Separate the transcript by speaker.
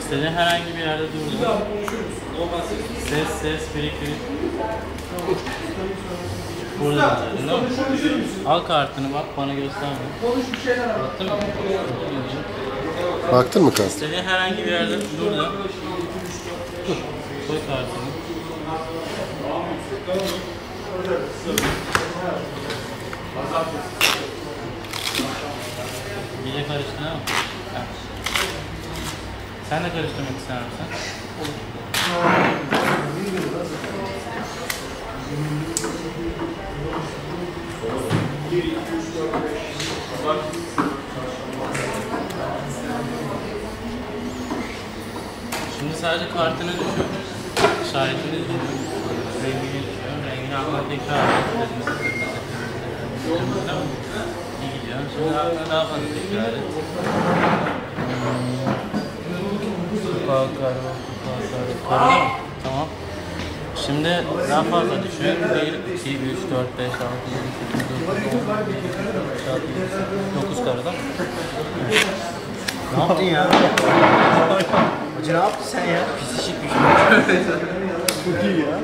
Speaker 1: İstediğin herhangi bir yerde dur. Ses ses biriktirip. Burada değil mi? Al kartını bak bana gösterme. Baktın mı?
Speaker 2: Baktın mı kast?
Speaker 1: İstediğin herhangi bir yerde dur da. Koy kartını. İyice karıştın ama. Sen de karıştırmak ister misin? Şimdi sadece kartını düşün. İşaretini düşün. Rengini düşün. Rengini aklına tekrar mı? İyi gidiyor. Şimdi daha fazla tekrar et. Değil mi? Tamam. Şimdi daha fazla düşün. 1, 2, 3, 4, 5, 6, 7, 8, 9, 10, 11, 12, 9 karo değil mi?
Speaker 3: Ne yaptın ya? Hacı ne yaptın sen ya?
Speaker 1: Pis bir şey.
Speaker 3: Çok iyi ya.